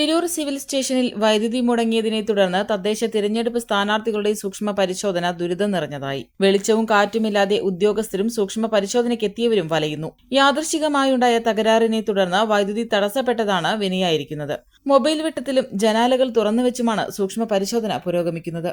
Tirur civil സ്റ്റേഷനിൽ വൈദ്യുതി മുടങ്ങിയതിനെ തുടർന്ന് തദ്ദേശ തിരഞ്ഞെടുപ്പ് സ്ഥാനാർത്ഥികളുടെ സൂക്ഷ്മ പരിശോധന ദുരിതം നിറഞ്ഞതായി. വെളിച്ചവും കാറ്റുമില്ലാതെ ഉദ്യോഗസ്ഥരും സൂക്ഷ്മ പരിശോധനയ്ക്കെത്തിയവരും വലയുന്നു. യാദൃശികമായുണ്ടായ തകരാറിനെ തുടർന്ന് വൈദ്യുതി തടസ്സപ്പെട്ടതാണ് വിനയായിരിക്കുന്നത്. മൊബൈൽ വെട്ടത്തിലും ജനാലകൾ തുറന്നുവെച്ചുമാണ് സൂക്ഷ്മ പരിശോധന പുരോഗമിക്കുന്നത്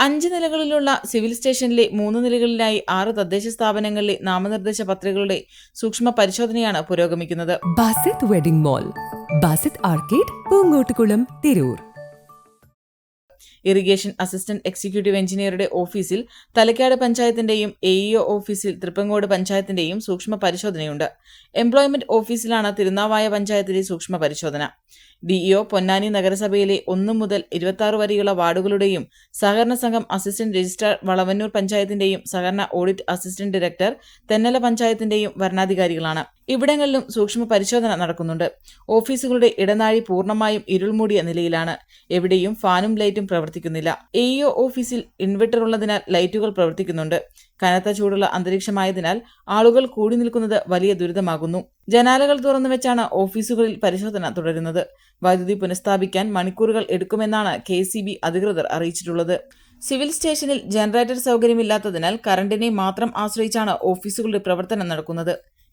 അഞ്ച് നിലകളിലുള്ള സിവിൽ സ്റ്റേഷനിലെ മൂന്ന് നിലകളിലായി ആറ് തദ്ദേശ സ്ഥാപനങ്ങളിലെ നാമനിർദ്ദേശ പത്രികകളുടെ സൂക്ഷ്മ പരിശോധനയാണ് പുരോഗമിക്കുന്നത്. Basith wedding mall Basith arcade Poongottukulam Tirur irrigation assistant executive എഞ്ചിനീയറുടെ ഓഫീസിൽ തലക്കാട് പഞ്ചായത്തിന്റെയും എഇഒ ഓഫീസിൽ തൃപ്പങ്ങോട് പഞ്ചായത്തിന്റെയും സൂക്ഷ്മ പരിശോധനയുണ്ട്. എംപ്ലോയ്മെന്റ് ഓഫീസിലാണ് തിരുനാവായ പഞ്ചായത്തിലെ സൂക്ഷ്മ പരിശോധന. ഡിഇഒ പൊന്നാനി നഗരസഭയിലെ ഒന്ന് മുതൽ ഇരുപത്തി വരെയുള്ള വാർഡുകളുടെയും സഹകരണ സംഘം അസിസ്റ്റന്റ് രജിസ്ട്രാർ വളവന്നൂർ പഞ്ചായത്തിന്റെയും സഹകരണ ഓഡിറ്റ് അസിസ്റ്റന്റ് ഡയറക്ടർ തെന്നല പഞ്ചായത്തിന്റെയും വരണാധികാരികളാണ്. ഇവിടങ്ങളിലും സൂക്ഷ്മ പരിശോധന നടക്കുന്നുണ്ട്. ഓഫീസുകളുടെ ഇടനാഴി പൂർണമായും ഇരുൾമൂടിയ നിലയിലാണ്. എവിടെയും ഫാനും ലൈറ്റും പ്രവർത്തിക്കുന്നില്ല. എ ഓഫീസിൽ ഇൻവെർട്ടർ ഉള്ളതിനാൽ ലൈറ്റുകൾ പ്രവർത്തിക്കുന്നുണ്ട്. കനത്ത ചൂടുള്ള അന്തരീക്ഷമായതിനാൽ ആളുകൾ കൂടി നിൽക്കുന്നത് വലിയ ദുരിതമാകുന്നു. ജനാലകൾ തുറന്നു വെച്ചാണ് ഓഫീസുകളിൽ പരിശോധന തുടരുന്നത്. വൈദ്യുതി പുനഃസ്ഥാപിക്കാൻ മണിക്കൂറുകൾ എടുക്കുമെന്നാണ് കെ അധികൃതർ അറിയിച്ചിട്ടുള്ളത്. സിവിൽ സ്റ്റേഷനിൽ ജനറേറ്റർ സൗകര്യമില്ലാത്തതിനാൽ കറണ്ടിനെ മാത്രം ആശ്രയിച്ചാണ് ഓഫീസുകളുടെ പ്രവർത്തനം നടക്കുന്നത്.